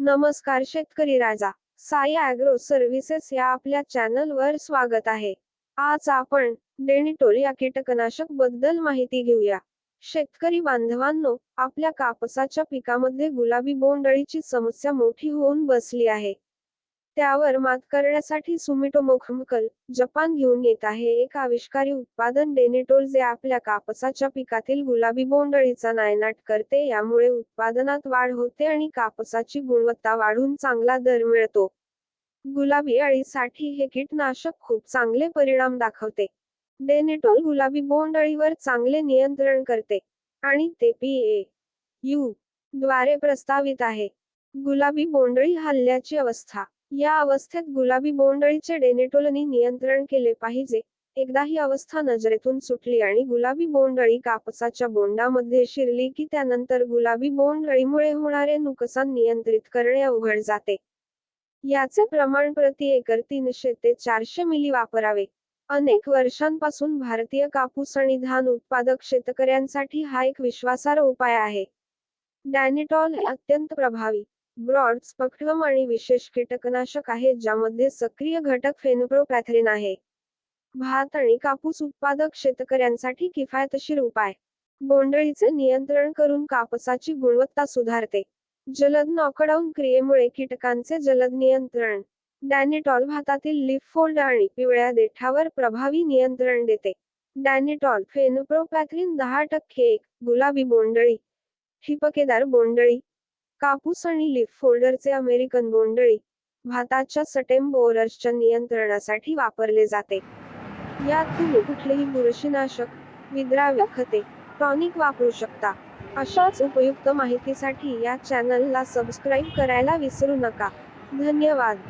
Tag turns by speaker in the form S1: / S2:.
S1: नमस्कार शेतकरी राजा Sai agro services या आपल्या चॅनल वर स्वागत आहे. आज आपण डेनिटोल या कीटकनाशकबद्दल माहिती घेऊया. शेतकरी बांधवांनो आपल्या कापसाच्या पिकामध्ये गुलाबी बोंडअळीची समस्या मोठी होऊन बसली आहे. त्यावर मात करण्यासाठी सुमिटो मोखमकल जपान घेऊन येत आहे. एक आविष्कारी उत्पादन डेनिटोल जे आपल्या कापसाच्या पिकातील गुलाबी बोंडळीचा नायनाट करते यामुळे उत्पादनात वाढ होते आणि कापसाची गुणवत्ता वाढून चांगला दर मिळतो. गुलाबी अळीसाठी हे कीटनाशक खूप चांगले परिणाम दाखवते. डेनिटोल गुलाबी बोंडअळीवर चांगले नियंत्रण करते आणि ते पी ए यू द्वारे प्रस्तावित आहे. गुलाबी बोंडळी हल्ल्याची अवस्था या अवस्थेत गुलाबी बोंडळीचे डेनेटोलनी नियंत्रण केले पाहिजे. एकदा ही अवस्था नजरेतून सुटली आणि गुलाबी बोंडळी कापसाच्या बोंडामध्ये शिरली की त्यानंतर गुलाबी बोंडळीमुळे होणारे नुकसान नियंत्रित करणे अवघड जाते. याचे प्रमाण प्रति एकर तीनशे ते चारशे मिली वापरावे. अनेक वर्षांपासून भारतीय कापूस आणि धान उत्पादक शेतकऱ्यांसाठी हा एक विश्वासार्ह उपाय आहे. डॅनिटॉल हे अत्यंत प्रभावी. ब्रॉड स्पक्ट्रम आणि विशेष कीटकनाशक आहेत ज्यामध्ये सक्रिय घटक फेनोप्रोपॅथरिन आहे. भात आणि कापूस उत्पादक शेतकऱ्यांसाठी किफायतशीर उपाय. बोंडळीचे नियंत्रण करून कापसाची गुणवत्ता सुधारते. जलद नॉकडाऊन क्रियेमुळे कीटकांचे जलद नियंत्रण. डॅनिटॉल भातातील लिफ फोल्ड आणि पिवळ्या देठावर प्रभावी नियंत्रण देते. डॅनिटॉल फेनोप्रोपॅथरिन दहा टक्के एक गुलाबी बोंडळी ठिपकेदार बोंडळी कापूस आणि लीफ फोल्डरचे अमेरिकन बोंडळी भाताच्या सटेम बोरर्सच्या नियंत्रणासाठी वापरले जाते. यात तुम्ही कुठलेही बुरशीनाशक विद्राव्य खते टॉनिक वापरू शकता. अशाच उपयुक्त माहितीसाठी या चॅनलला सबस्क्राईब करायला विसरू नका. धन्यवाद.